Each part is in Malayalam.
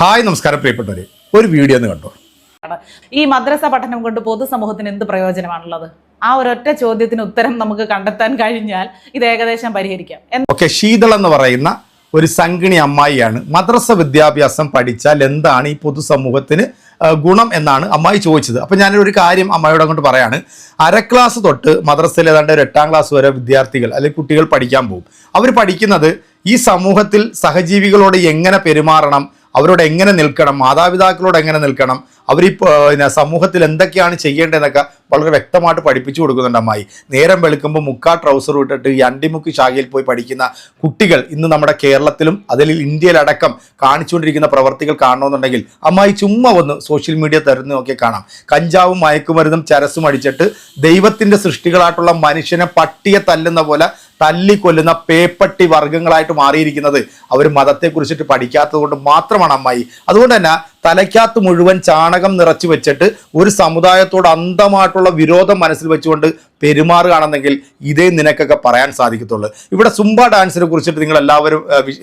ഹായ് നമസ്കാരം പ്രിയപ്പെട്ടവരെ. ഒരു വീഡിയോ ഒന്ന് കണ്ടോ? ഈ മദ്രസ പഠനം കൊണ്ട് പൊതുസമൂഹത്തിന് എന്ത് പ്രയോജനമാണുള്ളത്? ആ ഒരൊറ്റ ചോദ്യത്തിന് ഉത്തരം നമുക്ക് കണ്ടെത്താൻ കഴിഞ്ഞാൽ ഇത് ഏകദേശം പരിഹരിക്കാം. ഓക്കെ ശീതൾ എന്ന് പറയുന്ന ഒരു സംഗിണി അമ്മായിയാണ്. മദ്രസ വിദ്യാഭ്യാസം പഠിച്ചാൽ എന്താണ് ഈ പൊതുസമൂഹത്തിന് ഗുണം എന്നാണ് അമ്മായി ചോദിച്ചത്. അപ്പം ഞാനൊരു കാര്യം അമ്മായിയോട് അങ്ങോട്ട് പറയാണ്. അര ക്ലാസ് തൊട്ട് മദ്രസയിൽ ഏതാണ്ട് ഒരു എട്ടാം ക്ലാസ് വരെ വിദ്യാർത്ഥികൾ അല്ലെങ്കിൽ കുട്ടികൾ പഠിക്കാൻ പോകും. അവർ പഠിക്കുന്നത് ഈ സമൂഹത്തിൽ സഹജീവികളോട് എങ്ങനെ പെരുമാറണം? അവരോട് എങ്ങനെ നിൽക്കണം? മാതാപിതാക്കളോട് എങ്ങനെ നിൽക്കണം? അവർ ഈ സമൂഹത്തിൽ എന്തൊക്കെയാണ് ചെയ്യേണ്ടതെന്നൊക്കെ വളരെ വ്യക്തമായിട്ട് പഠിപ്പിച്ചു കൊടുക്കുന്നുണ്ട് അമ്മായി. നേരം വെളുക്കുമ്പോൾ മുക്കാ ട്രൗസർ ഇട്ടിട്ട് ഈ അണ്ടിമുക്ക് ശാഖയിൽ പോയി പഠിക്കുന്ന കുട്ടികൾ ഇന്ന് നമ്മുടെ കേരളത്തിലും അതിൽ ഇന്ത്യയിലടക്കം കാണിച്ചുകൊണ്ടിരിക്കുന്ന പ്രവർത്തികൾ കാണണമെന്നുണ്ടെങ്കിൽ അമ്മായി ചുമ്മാ ഒന്ന് സോഷ്യൽ മീഡിയ തരുന്ന നോക്കി കാണാം. കഞ്ചാവും മയക്കുമരുന്നും ചരസും അടിച്ചിട്ട് ദൈവത്തിന്റെ സൃഷ്ടികളായിട്ടുള്ള മനുഷ്യനെ പട്ടിയെ തല്ലുന്ന പോലെ തല്ലിക്കൊല്ലുന്ന പേപ്പട്ടി വർഗങ്ങളായിട്ട് മാറിയിരിക്കുന്നത്. അവർ മതത്തെക്കുറിച്ചിട്ട് പഠിക്കാത്തത് കൊണ്ട് മാത്രമാണ് അമ്മായി. അതുകൊണ്ട് തന്നെ തലയ്ക്കകത്ത് മുഴുവൻ ചാണകം നിറച്ചു വെച്ചിട്ട് ഒരു സമുദായത്തോട് അന്ധമായിട്ടുള്ള വിരോധം മനസ്സിൽ വെച്ചുകൊണ്ട് പെരുമാറുകയാണെന്നെങ്കിൽ ഇതേ നിനക്കൊക്കെ പറയാൻ സാധിക്കത്തുള്ളൂ. ഇവിടെ സുംബ ഡാൻസിനെ കുറിച്ചിട്ട് നിങ്ങൾ എല്ലാവരും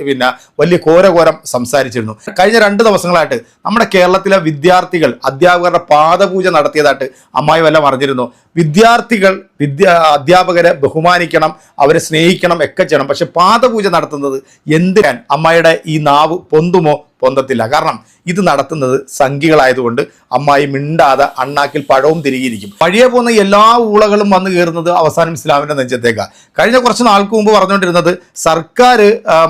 പിന്നെ വലിയ ഘോരഘോരം സംസാരിച്ചിരുന്നു. കഴിഞ്ഞ രണ്ട് ദിവസങ്ങളായിട്ട് നമ്മുടെ കേരളത്തിലെ വിദ്യാർത്ഥികൾ അധ്യാപകരുടെ പാദപൂജ നടത്തിയതായിട്ട് അമ്മായി വല്ല അറിഞ്ഞിരുന്നു? വിദ്യാർത്ഥികൾ വിദ്യ അധ്യാപകരെ ബഹുമാനിക്കണം അവരെ സ്നേഹിക്കണം ഒക്കെ ചെയ്യണം. പക്ഷെ പാദപൂജ നടത്തുന്നത് എന്തിനാൻ അമ്മയുടെ ഈ നാവ് പൊന്തുമോ? പൊന്തത്തില്ല. കാരണം ഇത് നടത്തുന്നത് സംഖികളായതുകൊണ്ട് അമ്മായി മിണ്ടാതെ അണ്ണാക്കിൽ പഴവും തിരികിയിരിക്കും. വഴിയെ പോകുന്ന എല്ലാ ഊളകളും വന്നു കയറുന്നത് അവസാനം ഇസ്ലാമിന്റെ നെഞ്ചത്തേക്കാണ് കഴിഞ്ഞ കുറച്ച് നാൾക്ക് മുമ്പ് പറഞ്ഞുകൊണ്ടിരുന്നത് സർക്കാർ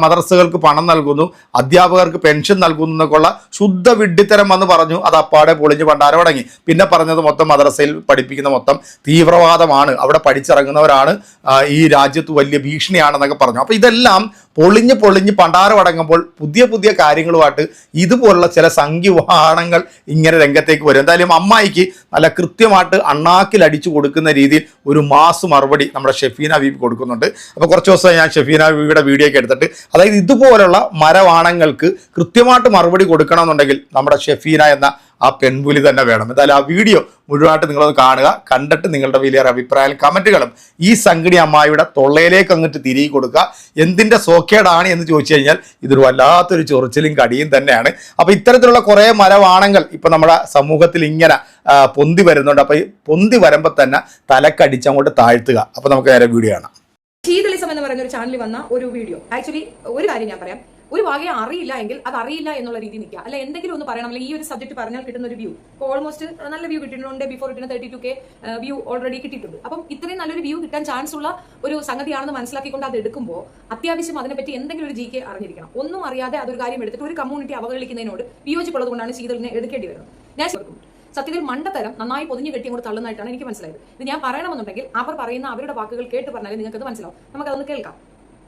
മദ്രസകൾക്ക് പണം നൽകുന്നു അധ്യാപകർക്ക് പെൻഷൻ നൽകുന്നു എന്നൊക്കെയുള്ള ശുദ്ധ വിഡ്ഢിത്തരം വന്ന് പറഞ്ഞു. അത് അപ്പാടെ പൊളിഞ്ഞ് പണ്ടാരമടങ്ങി പിന്നെ പറഞ്ഞത് മൊത്തം മദ്രസയിൽ പഠിപ്പിക്കുന്ന മൊത്തം തീവ്രവാദമാണ്. അവിടെ പഠിച്ചിറങ്ങുന്നവരാണ് ഈ രാജ്യത്ത് വലിയ ഭീഷണിയാണെന്നൊക്കെ പറഞ്ഞു. അപ്പോൾ ഇതെല്ലാം പൊളിഞ്ഞ് പൊളിഞ്ഞ് പണ്ടാരമടങ്ങുമ്പോൾ പുതിയ പുതിയ കാര്യങ്ങളുമായിട്ട് ഇതുപോലുള്ള ചില സംഖ്യവാണങ്ങൾ ഇങ്ങനെ രംഗത്തേക്ക് വരും. എന്തായാലും അമ്മായിക്ക് നല്ല കൃത്യമായിട്ട് അണ്ണാക്കിൽ അടിച്ചു കൊടുക്കുന്ന രീതിയിൽ ഒരു മാസ് മറുപടി നമ്മുടെ ഷെഫീന ബീബി കൊടുക്കുന്നുണ്ട്. അപ്പോൾ കുറച്ച് ദിവസം ഞാൻ ഷെഫീന ബീബിയുടെ വീഡിയോ ഒക്കെ എടുത്തിട്ട് അതായത് ഇതുപോലുള്ള മരവാണങ്ങൾക്ക് കൃത്യമായിട്ട് മറുപടി കൊടുക്കണമെന്നുണ്ടെങ്കിൽ നമ്മുടെ ഷെഫീന എന്ന ആ പെൺപുലി തന്നെ വേണം. എന്തായാലും ആ വീഡിയോ മുഴുവനായിട്ട് നിങ്ങളൊന്ന് കാണുക. കണ്ടിട്ട് നിങ്ങളുടെ വലിയ അഭിപ്രായം കമന്റുകളും ഈ സംഗടി അമ്മായിയുടെ തൊള്ളയിലേക്ക് അങ്ങോട്ട് തിരികെ കൊടുക്കുക. എന്തിന്റെ സോക്കേടാണ് എന്ന് ചോദിച്ചു കഴിഞ്ഞാൽ ഇതൊരു വല്ലാത്തൊരു ചൊറിച്ചിലും കടിയും തന്നെയാണ്. അപ്പോൾ ഇത്തരത്തിലുള്ള കുറേ മരവാണങ്ങൾ ഇപ്പം നമ്മുടെ സമൂഹത്തിൽ ഇങ്ങനെ പൊന്തി വരുന്നുണ്ട്. അപ്പോൾ ഈ പൊന്തി വരുമ്പോൾ തന്നെ തലക്കടിച്ച് അങ്ങോട്ട് താഴ്ത്തുക. അപ്പോൾ നമുക്ക് നേരെ വീഡിയോ കാണാം. ശീതളിസം എന്ന് പറയുന്ന ഒരു ചാനലിൽ വന്ന ഒരു വീഡിയോ. ആക്ച്വലി ഒരു കാര്യം ഞാൻ പറയാം. ഒരു ഭാഗ്യം അറിയില്ല എങ്കിൽ അത് അറിയില്ല എന്നുള്ള രീതി നിൽക്കുക. അല്ല എന്തെങ്കിലും ഒന്ന് പറയണം. അല്ലെങ്കിൽ ഈ ഒരു സബ്ജക്ട് പറഞ്ഞാൽ കിട്ടുന്ന ഒരു വ്യൂ ഓൾമോസ്റ്റ് നല്ല വ്യൂ കിട്ടിയിട്ടുണ്ട്. Before ഇട്ടിന് thirty two K view already കിട്ടിയിട്ടുണ്ട്. അപ്പം ഇത്രയും നല്ലൊരു വ്യൂ കിട്ടാൻ ചാൻസ് ഉള്ള ഒരു സംഗതിയാണെന്ന് മനസ്സിലാക്കിക്കൊണ്ട് അത് എടുക്കുമ്പോൾ അത്യാവശ്യം അതിനെപ്പറ്റി എന്തെങ്കിലും ഒരു ജി കെ അറിഞ്ഞിരിക്കണം. ഒന്നും അറിയാതെ അതൊരു കാര്യം എടുത്തിട്ട് ഒരു കമ്മ്യൂണിറ്റി അവഗണിക്കുന്നതിനോട് വിയോജിപ്പുള്ളത് കൊണ്ടാണ് ശീതളിനെ എടുക്കേണ്ടി വരുന്നത്. ഞാൻ സത്യത്തിൽ മണ്ടത്തരം നന്നായി പൊതിഞ്ഞു കെട്ടി അങ്ങോട്ട് തള്ളുന്നതായിട്ടാണ് എനിക്ക് മനസ്സിലായത്. ഇത് ഞാൻ പറയണമെന്നുണ്ടെങ്കിൽ അവർ പറയുന്ന അവരുടെ വാക്കുകൾ കേട്ട് പറഞ്ഞാലേ നിങ്ങൾക്ക് അത് മനസ്സിലാവും. നമുക്കതൊന്ന് കേൾക്കാം.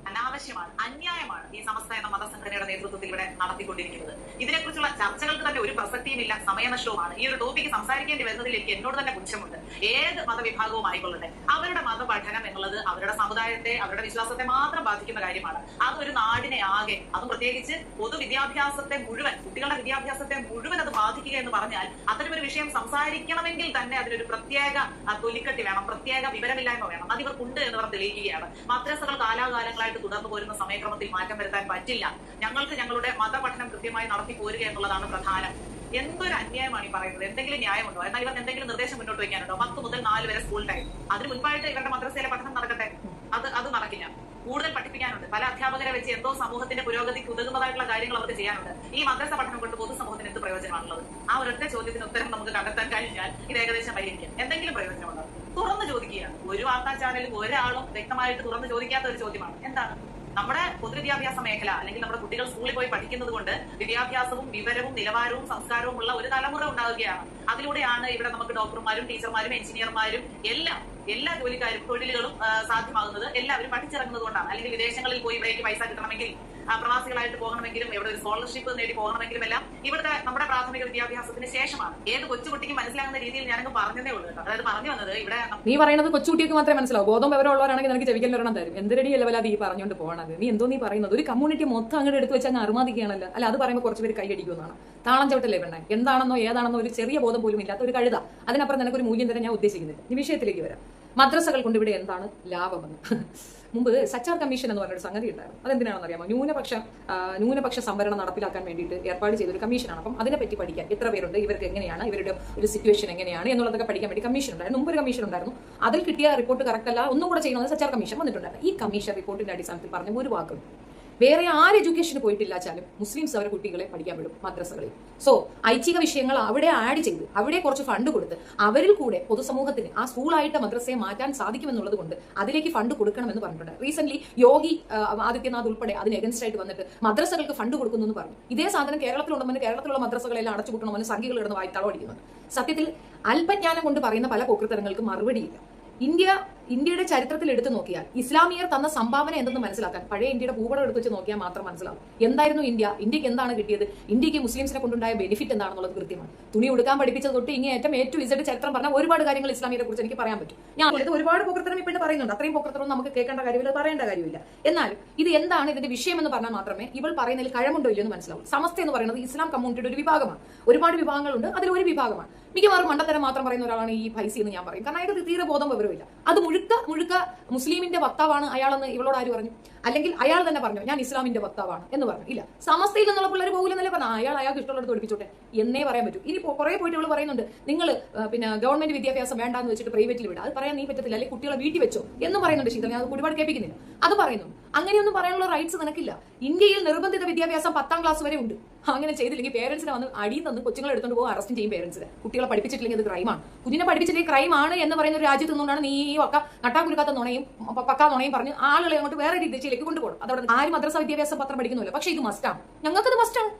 അനാവശ്യമാണ് അന്യായമാണ് ഈ സമസ്ത മതസംഘടനയുടെ നേതൃത്വത്തിൽ ഇവിടെ നടത്തിക്കൊണ്ടിരിക്കുന്നത്. ഇതിനെക്കുറിച്ചുള്ള ചർച്ചകൾക്ക് തന്നെ ഒരു പ്രസക്തിയും ഇല്ല സമയനഷ്ടവുമാണ്. ഈ ഒരു ടോപ്പിക്ക് സംസാരിക്കേണ്ടി വരുന്നതിൽ എനിക്ക് എന്നോട് തന്നെ പുച്ഛമുണ്ട്. ഏത് മതവിഭാഗവും ആയിക്കൊള്ളട്ടെ. അവരുടെ മതപഠനം എന്നുള്ളത് അവരുടെ സമുദായത്തെ അവരുടെ വിശ്വാസത്തെ മാത്രം ബാധിക്കുന്ന കാര്യമാണ്. അത് ഒരു നാടിനെ ആകെ അത് പ്രത്യേകിച്ച് പൊതുവിദ്യാഭ്യാസത്തെ മുഴുവൻ കുട്ടികളുടെ വിദ്യാഭ്യാസത്തെ മുഴുവൻ അത് ബാധിക്കുക എന്ന് പറഞ്ഞാൽ അത്തരമൊരു വിഷയം സംസാരിക്കണമെങ്കിൽ തന്നെ അതിനൊരു പ്രത്യേക തൊലിക്കട്ടി വേണം പ്രത്യേക വിവരമില്ലായ്മ വേണം. അത് ഇവർക്കുണ്ട് എന്ന് അവർ തെളിയിക്കുകയാണ്. മദ്രസകൾ കാലാകാലങ്ങളായിട്ട് തുടർന്നു പോരുന്ന സമയക്രമത്തിൽ മാറ്റം വരുത്താൻ പറ്റില്ല. ഞങ്ങൾക്ക് ഞങ്ങളുടെ മതപഠനം കൃത്യമായി നടത്തി പോരുക എന്നുള്ളതാണ് പ്രധാനം. എന്തൊരു അന്യായമാണ് ഈ പറയുന്നത്? എന്തെങ്കിലും ന്യായമുണ്ടോ? എന്നാൽ ഇവർക്ക് എന്തെങ്കിലും നിർദ്ദേശം മുന്നോട്ട് വയ്ക്കാനുണ്ടോ? പത്ത് മുതൽ നാല് വരെ സ്കൂൾ ടൈം അതിന് മുൻപായിട്ട് ഇവരുടെ മദ്രസയിലെ പഠനം നടക്കട്ടെ? അത് അത് നടക്കില്ല. കൂടുതൽ പഠിപ്പിക്കാനുണ്ട്. പല അധ്യാപകരെ വെച്ച് എന്തോ സമൂഹത്തിന്റെ പുരോഗതിക്ക് ഉതകുന്നതായിട്ടുള്ള കാര്യങ്ങൾ അവർക്ക് ചെയ്യാനുണ്ട്. ഈ മദ്രസ പഠനം കൊണ്ട് പൊതുസമൂഹത്തിന് എന്ത് പ്രയോജനമാണുള്ളത്? ആ ഒരൊറ്റ ചോദ്യത്തിന് ഉത്തരം നമുക്ക് കണ്ടെത്താൻ കഴിഞ്ഞാൽ ഇത് ഏകദേശം പരിഹരിക്കാം. എന്തെങ്കിലും പ്രയോജനമുണ്ടോ? തുറന്നു ചോദിക്കുകയാണ്. ഒരു വാർത്താ ചാനലിൽ ഒരാളും വ്യക്തമായിട്ട് തുറന്നു ചോദിക്കാത്ത ഒരു ചോദ്യമാണ്. എന്താണ്? നമ്മുടെ പൊതുവിദ്യാഭ്യാസ മേഖല അല്ലെങ്കിൽ നമ്മുടെ കുട്ടികൾ സ്കൂളിൽ പോയി പഠിക്കുന്നത് കൊണ്ട് വിദ്യാഭ്യാസവും വിവരവും നിലവാരവും സംസ്കാരവും ഉള്ള ഒരു തലമുറ ഉണ്ടാവുകയാണ്. അതിലൂടെയാണ് ഇവിടെ നമുക്ക് ഡോക്ടർമാരും ടീച്ചർമാരും എഞ്ചിനീയർമാരും എല്ലാം എല്ലാ ജോലിക്കാരും തൊഴിലുകളും സാധ്യമാകുന്നത്. എല്ലാവരും പഠിച്ചിറങ്ങുന്നത് കൊണ്ടാണ്. അല്ലെങ്കിൽ വിദേശങ്ങളിൽ പോയി ഇവിടേക്ക് പൈസ കിട്ടണമെങ്കിൽ പ്രവാസികളായിട്ട് പോകണമെങ്കിലും ഇവിടെ ഒരു സ്കോളർഷിപ്പ് നേടി പോകണമെങ്കിലും എല്ലാം ഇവിടുത്തെ നമ്മുടെ പ്രാഥമിക വിദ്യാഭ്യാസത്തിന് ശേഷമാണ്. ഏത് കൊച്ചുകുട്ടിക്കും മനസ്സിലാകുന്ന രീതിയിൽ ഞാനങ്ങ് പറഞ്ഞതേ ഉള്ളൂ അതായത് പറഞ്ഞു വന്നത് ഇവിടെ നീ പറയുന്നത് കൊച്ചുകുട്ടിക്ക് മാത്രമേ മനസ്സിലാവും. ഗോതമ്പ് വിവരമുള്ളവരാണെങ്കിൽ നിനക്ക് വരണം തരും. എന്തിനടി ലെവലാ ഈ പറഞ്ഞുകൊണ്ട് പോകണത് നീ എന്തോ നീ പറയുന്നത്? ഒരു കമ്മ്യൂണിറ്റി മൊത്തം അങ്ങോട്ട് എടുത്ത് വെച്ചാൽ അറുമാതിക്കുകയാണല്ലോ. അല്ല അത് പറയുമ്പോൾ കുറച്ച് പേര് കൈയടിക്കുമെന്നാണ്. താളം ചവിട്ടല്ലേ പെണ്ണെ? എന്താണെന്നോ ഏതാണെന്നോ ഒരു ചെറിയ ബോധം പോലും ഇല്ലാത്ത ഒരു കഴുത. അതിനപ്പുറം നിനക്കൊരു മൂല്യം തരാൻ ഞാൻ ഉദ്ദേശിക്കുന്നില്ല. ഈ വിഷയത്തിലേക്ക് വരാം. മദ്രസകൾ കൊണ്ട് ഇവിടെ എന്താണ് ലാഭമെന്ന് മുമ്പ് സച്ചാർ കമ്മീഷൻ എന്ന് പറഞ്ഞൊരു സംഗതി ഉണ്ടായിരുന്നു. അതെന്തിനാണെന്ന് അറിയാമോ? ന്യൂനപക്ഷ ന്യൂനപക്ഷ സംവരണം നടപ്പിലാക്കാൻ വേണ്ടിയിട്ട് ഏർപ്പാട് ചെയ്തൊരു കമ്മീഷനാണ്. അപ്പം അതിനെപ്പറ്റി പഠിക്കാൻ എത്ര പേരുണ്ട്. ഇവർക്ക് എങ്ങനെയാണ്? ഇവരുടെ ഒരു സിറ്റുവേഷൻ എങ്ങനെയാണ്? എന്നുള്ളതൊക്കെ പഠിക്കാൻ വേണ്ടി കമ്മീഷൻ ഉണ്ടായിരുന്നു. മുമ്പ് ഒരു കമ്മീഷൻ ഉണ്ടായിരുന്നു. അതിൽ കിട്ടിയ റിപ്പോർട്ട് കറക്റ്റ് അല്ല. ഒന്നും കൂടെ ചെയ്യണമെന്ന് സച്ചാർ കമ്മീഷൻ വന്നിട്ടുണ്ടായിരുന്നു. ഈ കമ്മീഷൻ റിപ്പോർട്ടിന്റെ അടിസ്ഥാനത്തിൽ പറഞ്ഞ ഒരു വാക്കും വേറെ ആര് എഡ്യൂക്കേഷന് പോയിട്ടില്ലാച്ചാലും മുസ്ലിംസ് അവരെ കുട്ടികളെ പഠിക്കാൻ വിടും മദ്രസകളിൽ. സോ ഐച്ഛിക വിഷയങ്ങൾ അവിടെ ആഡ് ചെയ്ത് അവിടെ കുറച്ച് ഫണ്ട് കൊടുത്ത് അവരിൽ കൂടെ പൊതുസമൂഹത്തിന് ആ സ്കൂളായിട്ട് മദ്രസയെ മാറ്റാൻ സാധിക്കുമെന്നുള്ളത് കൊണ്ട് അതിലേക്ക് ഫണ്ട് കൊടുക്കണമെന്ന് പറഞ്ഞിട്ടുണ്ട്. റീസെന്റ് യോഗി ആദിത്യനാഥ് ഉൾപ്പെടെ അതിന് എഗൻസ്റ്റ് ആയിട്ട് വന്നിട്ട് മദ്രസകൾക്ക് ഫണ്ട് കൊടുക്കുന്നു എന്ന് പറഞ്ഞു. ഇതേ സാധനം കേരളത്തിലുണ്ടെന്ന് കേരളത്തിലുള്ള മദ്രസകളെല്ലാം അടച്ചുപൂട്ടണമെന്ന് സംഘികൾ കിടന്ന് വായി തളവടിക്കുന്നുണ്ട് സത്യത്തിൽ അല്പജ്ഞാനം കൊണ്ട് പറയുന്ന പല പോക്കൃത്തരങ്ങൾക്ക് മറുപടിയില്ല. ഇന്ത്യ ഇന്ത്യയുടെ ചരിത്രത്തിൽ എടുത്തു നോക്കിയാൽ ഇസ്ലാമിയർ തന്ന സംഭാവന എന്തെന്ന് മനസ്സിലാക്കാൻ പഴയ ഇന്ത്യയുടെ ഭൂപടം എടുത്തു വെച്ച് നോക്കിയാൽ മാത്രം മനസ്സിലാവും. എന്തായിരുന്നു ഇന്ത്യ? ഇന്ത്യയ്ക്ക് എന്താണ് കിട്ടിയത്? ഇന്ത്യയ്ക്ക് മുസ്ലിംസിനെ കൊണ്ടുണ്ടായ ബെനിഫിറ്റ് എന്താണെന്നുള്ളത് കൃത്യമാണ്. തുണി ഉടുക്കാൻ പഠിപ്പിച്ചത് തൊട്ട് ഇങ്ങനെ ഏറ്റവും ഇസഡ് ചരിത്രം പറഞ്ഞാൽ ഒരുപാട് കാര്യങ്ങൾ ഇസ്ലാമിയെ കുറിച്ച് എനിക്ക് പറയാൻ പറ്റും. ഞാൻ ഇത് ഒരുപാട് പോക്കൃത്തരം ഇപ്പോൾ പറയുന്നുണ്ട്. അത്രയും പോക്കൃത്തരം നമുക്ക് കേൾക്കേണ്ട കാര്യമില്ല പറയേണ്ട കാര്യമില്ല. എന്നാൽ ഇത് എന്താണ് ഇതിന്റെ വിഷയം എന്ന് പറഞ്ഞാൽ മാത്രമേ ഇവൾ പറയുന്നതിൽ കഴമുണ്ടോ ഇല്ലെന്ന് മനസ്സിലാവും സമസ്ത എന്ന് പറയുന്നത് ഇസ്ലാം കമ്മ്യൂണിറ്റിയുടെ ഒരു വിഭാഗമാണ്. ഒരുപാട് വിഭാഗങ്ങളുണ്ട് അതിൽ ഒരു വിഭാഗമാണ്. മിക്കവാറും മണ്ടത്തരം മാത്രം പറയുന്ന ഒരാളാണ് ഈ ഫൈസി എന്ന് ഞാൻ പറയും. കാരണം അയാൾക്ക് തീരെ ബോധം വിവരമില്ല അത് മുഴുക്ക മുഴുക്ക മുസ്ലിമിന്റെ വക്താവാണ് അയാളെന്ന് ഇവളോട് ആര് പറഞ്ഞു? അല്ലെങ്കിൽ അയാൾ തന്നെ പറഞ്ഞു ഞാൻ ഇസ്ലാമിന്റെ വക്താവാണ് എന്ന് പറഞ്ഞു. ഇല്ല. സമസ്തയിൽ നിന്നുള്ള പിള്ളേർ പോകില്ലെന്നല്ലേ പറഞ്ഞു അയാൾ അയാൾക്ക് ഇഷ്ടമുള്ളത് പഠിപ്പിച്ചോട്ടെ എന്നേ പറയാൻ പറ്റൂ. ഇനി കുറെ പോയിട്ട് ഇവൾ പറയുന്നുണ്ട് നിങ്ങൾ പിന്നെ ഗവൺമെന്റ് വിദ്യാഭ്യാസം വേണ്ടാന്ന് വെച്ചിട്ട് പ്രൈവറ്റിൽ വിടുക അത് പറയാൻ നീ പറ്റത്തില്ല. അല്ലെങ്കിൽ കുട്ടികളെ വീട്ടിൽ വെച്ചോ എന്ന് പറയുന്നുണ്ട് ശീതൽ ഞാൻ ഒരുപാട് കേൾപ്പിക്കുന്നില്ല. അത് പറയുന്നു അങ്ങനെയൊന്നും പറയാനുള്ള റൈറ്റ്സ് നിനക്കില്ല. ഇന്ത്യയിൽ നിർബന്ധിത വിദ്യാഭ്യാസം പത്താം ക്ലാസ് വരെ ഉണ്ട്. അങ്ങനെ ചെയ്തില്ലെങ്കിൽ പേരൻസിനെ വന്ന് അടിയിൽ തന്ന് കൊച്ചുങ്ങളെ എടുത്തുകൊണ്ട് പോകും അറസ്റ്റ് ചെയ്യും പേരൻസിനെ കുട്ടികളെ പഠിപ്പിച്ചിട്ടില്ലെങ്കിൽ അത് ക്രൈമാണ് കുഞ്ഞിനെ പഠിപ്പിച്ചില്ലെങ്കിൽ ക്രൈമാണ് എന്ന് പറയുന്ന ഒരു രാജ്യത്ത് നിന്നുകൊണ്ടാണ് നീ ഈ വക്ക നട്ടാക്കുരുക്കാത്ത നുണയും പക്കാ നുണയും പറഞ്ഞ് ആളുകളെ അങ്ങോട്ട് വേറെ രീതിയിലേക്ക് കൊണ്ടുപോകണം. അതവിടെ ആരും മദ്രസ വിദ്യാഭ്യാസ പത്രം പഠിക്കുന്നില്ല. പക്ഷേ ഇത് മസ്റ്റാണ് ഞങ്ങൾക്കത് മസ്റ്റാണ്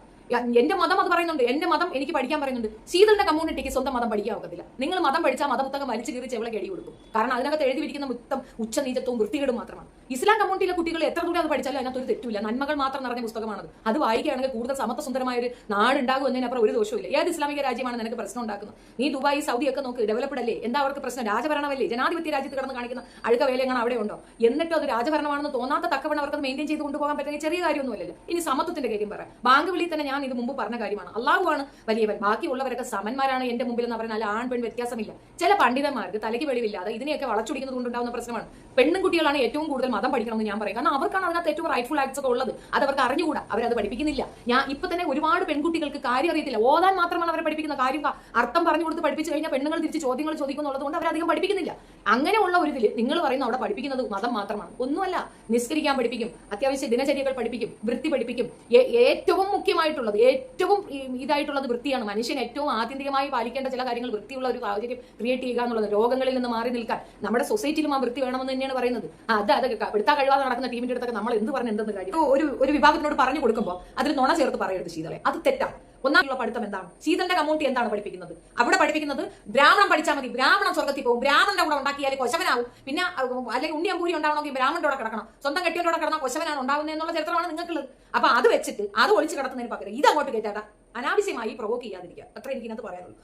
എന്റെ മതം അത് പറയുന്നുണ്ട്. എന്റെ മതം എനിക്ക് പഠിക്കാൻ പറയുന്നുണ്ട്. ശീതളിന്റെ കമ്മ്യൂണിറ്റിക്ക് സ്വന്തം മതം പഠിക്കാൻ ഒക്കത്തില്ല. നിങ്ങൾ മതം പഠിച്ചാൽ മതപുസ്തകം വലിച്ചു കീറി ചെവിളെ കടി കൊടുക്കും. കാരണം അതിനകത്ത് എഴുതി വെച്ചിരിക്കുന്ന മൊത്തം ഉച്ചനീചത്വവും വൃത്തികേടും മാത്രമാണ്. ഇസ്ലാം കമ്മ്യൂണിറ്റിയിലെ കുട്ടികൾ എത്ര ദൂരം അത് പഠിച്ചാലും അതിനകത്ത് ഒരു തെറ്റില്ല നന്മകൾ മാത്രം നിറഞ്ഞ പുസ്തകമാണത്. അത് വായിക്കുകയാണെങ്കിൽ കൂടുതൽ സമത്വസുന്ദരമായ ഒരു നാടുണ്ടാകും എന്നതിനപ്പുറം ഒരു ദോഷമില്ല ഏത് ഇസ്ലാമിക രാജ്യമാണ് നിനക്ക് പ്രശ്നം ഉണ്ടാക്കുന്നത്? നീ ദുബായ് സൗദി ഒക്കെ നോക്ക് ഡെവലപ്ഡ് അല്ലേ? എന്താ അവർക്ക് പ്രശ്നം? രാജഭരണമല്ലേ? ജനാധിപത്യ രാജ്യത്ത് കിടന്ന് കാണിക്കുന്ന അഴുക വേലയങ്ങൾ അവിടെ ഉണ്ടോ? എന്നിട്ട് അത് രാജഭരണമാണെന്ന് തോന്നാത്ത തക്കവണ്ണം അവർക്ക് മെയിന്റെയിൻ ചെയ്ത് കൊണ്ടുപോകാൻ പറ്റുന്ന ചെറിയ കാര്യമൊന്നുമല്ലല്ലോ. ഇനി സമത്വത്തിന്റെ കാര്യം പറയാം ബാങ്ക് വിളി തന്നെ ഞാൻ ഇത് മുമ്പ് പറഞ്ഞ കാര്യമാണ്. അള്ളാഹുവാണ് വലിയവൻ. ബാക്കിയുള്ളവരൊക്കെ സമന്മാരാണ് എന്റെ മുമ്പിൽ എന്ന് പറഞ്ഞാൽ ആൺ പെൺ വ്യത്യാസമില്ല. ചില പണ്ഡിതന്മാർക്ക് തലയ്ക്ക് വെളിവില്ലാതെ ഇതിനെയൊക്കെ വളച്ചൊടിക്കുന്നത് കൊണ്ടുണ്ടാവുന്ന പ്രശ്നമാണ്. പെണ്ണും കുട്ടികളാണ് ഏറ്റവും കൂടുതൽ മതം പഠിക്കണമെന്ന് ഞാൻ പറയും. കാരണം അവർക്കാണ് അതിനകത്ത് ഏറ്റവും റൈറ്റ്ഫുൾ ആക്ട്സ് ഒക്കെ ഉള്ളത്. അത് അവർക്ക് അറിഞ്ഞുകൂടാ. അവരത് പഠിപ്പിക്കുന്നില്ല. ഞാൻ ഇപ്പൊ തന്നെ ഒരുപാട് പെൺകുട്ടികൾക്ക് കാര്യം അറിയത്തില്ല. ഓതാൻ മാത്രമാണ് അവരെ പഠിപ്പിക്കുന്ന കാര്യം. അർത്ഥം പറഞ്ഞു കൊടുത്ത് പഠിപ്പിച്ചു കഴിഞ്ഞാൽ പെണ്ണുങ്ങൾ തിരിച്ച് ചോദ്യങ്ങൾ ചോദിക്കുന്നുള്ളത് കൊണ്ട് അവരധികം പഠിപ്പിക്കുന്നില്ല. അങ്ങനെയുള്ള ഒരു ഇതിൽ നിങ്ങൾ പറയുന്ന അവിടെ പഠിപ്പിക്കുന്നത് മതം മാത്രമാണ്. ഒന്നുമല്ല നിസ്കരിക്കാൻ പഠിപ്പിക്കും അത്യാവശ്യ ദിനചര്യകൾ പഠിപ്പിക്കും വൃത്തി പഠിപ്പിക്കും. ഏറ്റവും ഏറ്റവും മുഖ്യമായിട്ടുള്ളത് ഏറ്റവും ഇതായിട്ടുള്ളത് വൃത്തിയാണ്. മനുഷ്യൻ ഏറ്റവും ആത്യന്തികമായി പാലിക്കേണ്ട ചില കാര്യങ്ങൾ വൃത്തിയുള്ള ഒരു സാഹചര്യം ക്രിയേറ്റ് ചെയ്യുക എന്നുള്ളത് രോഗങ്ങളിൽ നിന്ന് മാറി നിൽക്കാൻ. നമ്മുടെ സൊസൈറ്റിയിലും ആ വൃത്തി വേണമെന്ന് തന്നെയാണ് പറയുന്നത്. അത് അത് എടുത്താ കഴിവാതെ നടക്കുന്ന ടീമിന്റെ അടുത്തൊക്കെ നമ്മൾ എന്ത് പറഞ്ഞു എന്തെന്ന് കാര്യം. ഒരു ഒരു വിഭാഗത്തിനോട് പറഞ്ഞു കൊടുക്കുമ്പോൾ അതിൽ നുണ ചേർത്ത് പറയരുത് ശീതളെ. അത് തെറ്റാണ്. ഒന്നാമുള്ള പഠിത്തം എന്താണ്? ശീതന്റെ കമ്മ്യൂണിറ്റി എന്താണ് പഠിപ്പിക്കുന്നത്? അവിടെ പഠിപ്പിക്കുന്നത് ബ്രാഹ്മണൻ പഠിച്ചാൽ മതി. ബ്രാഹ്മണൻ സ്വർഗത്തിൽ പോകും. ബ്രാഹ്മണന്റെ കൂടെ ഉണ്ടാക്കിയാൽ കൊശവനാവും. പിന്നെ അല്ലെങ്കിൽ അല്ലെങ്കിൽ ഉണ്ണിയമ്പൂരി ഉണ്ടാവണമെങ്കിൽ ബ്രാഹ്മണന്റെ കൂടെ കിടക്കണം. സ്വന്തം കെട്ടിയോടെ കിടന്നാൽ കൊശവനാണ് ഉണ്ടാവുന്നത് എന്നുള്ള ചരിത്രമാണ് നിങ്ങൾക്കുള്ളത്. അപ്പൊ അത് വെച്ചിട്ട് അത് ഒളിച്ച് കിടത്തുന്നതിന് പകരം ഇത് അങ്ങോട്ട് കേട്ടാ അനാവശ്യമായി പ്രൊവോക്ക് ചെയ്യാതിരിക്കുക. അത്ര എനിക്ക് ഇതിനകത്ത് പറയാനുള്ളൂ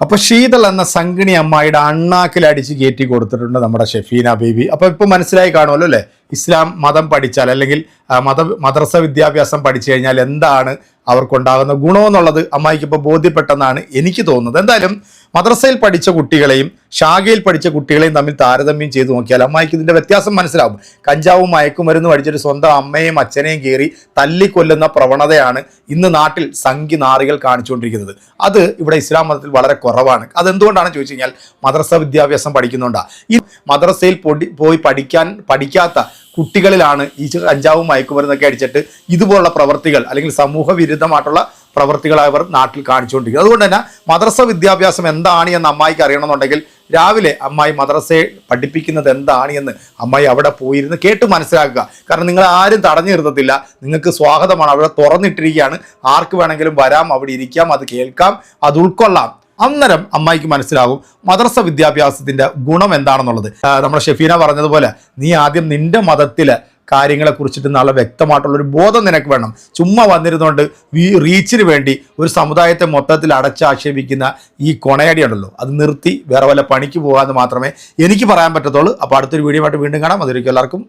അപ്പൊ ശീതൾ എന്ന സംഗിണി അമ്മായിയുടെ അണ്ണാക്കിൽ അടിച്ച് കയറ്റി കൊടുത്തിട്ടുണ്ട് നമ്മുടെ ഷെഫീന ബേബി. അപ്പൊ ഇപ്പൊ മനസ്സിലായി കാണുമല്ലോ അല്ലേ? ഇസ്ലാം മതം പഠിച്ചാൽ അല്ലെങ്കിൽ മത മദ്രസ വിദ്യാഭ്യാസം പഠിച്ചു കഴിഞ്ഞാൽ എന്താണ് അവർക്കുണ്ടാകുന്ന ഗുണമെന്നുള്ളത് അമ്മായിക്ക് ഇപ്പോൾ ബോധ്യപ്പെട്ടെന്നാണ് എനിക്ക് തോന്നുന്നത്. എന്തായാലും മദ്രസയിൽ പഠിച്ച കുട്ടികളെയും ശാഖയിൽ പഠിച്ച കുട്ടികളെയും തമ്മിൽ താരതമ്യം ചെയ്ത് നോക്കിയാൽ അമ്മായിക്ക് ഇതിന്റെ വ്യത്യാസം മനസ്സിലാവും. കഞ്ചാവും മയക്കും മരുന്നും പഠിച്ചിട്ട് സ്വന്തം അമ്മയും അച്ഛനെയും കയറി തല്ലിക്കൊല്ലുന്ന പ്രവണതയാണ് ഇന്ന് നാട്ടിൽ സംഖ്യ നാറികൾ കാണിച്ചുകൊണ്ടിരിക്കുന്നത്. അത് ഇവിടെ ഇസ്ലാം മതത്തിൽ വളരെ കുറവാണ്. അതെന്തുകൊണ്ടാണ് ചോദിച്ചു കഴിഞ്ഞാൽ മദ്രസ വിദ്യാഭ്യാസം പഠിക്കുന്നുണ്ടാ? ഈ മദ്രസയിൽ പോയി പഠിക്കാൻ പഠിക്കാത്ത കുട്ടികളിലാണ് ഈ കഞ്ചാവും മയക്കുമരുന്നൊക്കെ അടിച്ചിട്ട് ഇതുപോലുള്ള പ്രവർത്തികൾ അല്ലെങ്കിൽ സമൂഹ വിരുദ്ധമായിട്ടുള്ള പ്രവർത്തികൾ അവർ നാട്ടിൽ കാണിച്ചുകൊണ്ടിരിക്കുന്നത്. അതുകൊണ്ട് തന്നെ മദ്രസ വിദ്യാഭ്യാസം എന്താണ് എന്ന് അമ്മായിക്ക് അറിയണമെന്നുണ്ടെങ്കിൽ രാവിലെ അമ്മായി മദ്രസയെ പഠിപ്പിക്കുന്നത് എന്താണ് എന്ന് അമ്മായി അവിടെ പോയിരുന്ന് കേട്ട് മനസ്സിലാക്കുക. കാരണം നിങ്ങൾ ആരും തടഞ്ഞു നിർത്തത്തില്ല. നിങ്ങൾക്ക് സ്വാഗതമാണ്. അവിടെ തുറന്നിട്ടിരിക്കുകയാണ്. ആർക്ക് വേണമെങ്കിലും വരാം അവിടെ ഇരിക്കാം അത് കേൾക്കാം അത് ഉൾക്കൊള്ളാം. അന്നേരം അമ്മായിക്ക് മനസ്സിലാകും മദ്രസ വിദ്യാഭ്യാസത്തിന്റെ ഗുണം എന്താണെന്നുള്ളത്. നമ്മുടെ ഷെഫീന പറഞ്ഞതുപോലെ നീ ആദ്യം നിന്റെ മതത്തിൽ കാര്യങ്ങളെ കുറിച്ചിട്ട് നല്ല വ്യക്തമായിട്ടുള്ളൊരു ബോധം നിനക്ക് വേണം. ചുമ്മാ വന്നിരുന്നുകൊണ്ട് ഈ റീച്ചിന് വേണ്ടി ഒരു സമുദായത്തെ മൊത്തത്തിൽ അടച്ചാക്ഷേപിക്കുന്ന ഈ കൊണയടി ഉണ്ടല്ലോ അത് നിർത്തി വേറെ വല്ല പണിക്ക് പോകാമെന്ന് മാത്രമേ എനിക്ക് പറയാൻ പറ്റത്തുള്ളൂ. അപ്പോൾ അടുത്തൊരു വീഡിയോ ആയിട്ട് വീണ്ടും കാണാം. അതൊരിക്കും എല്ലാവർക്കും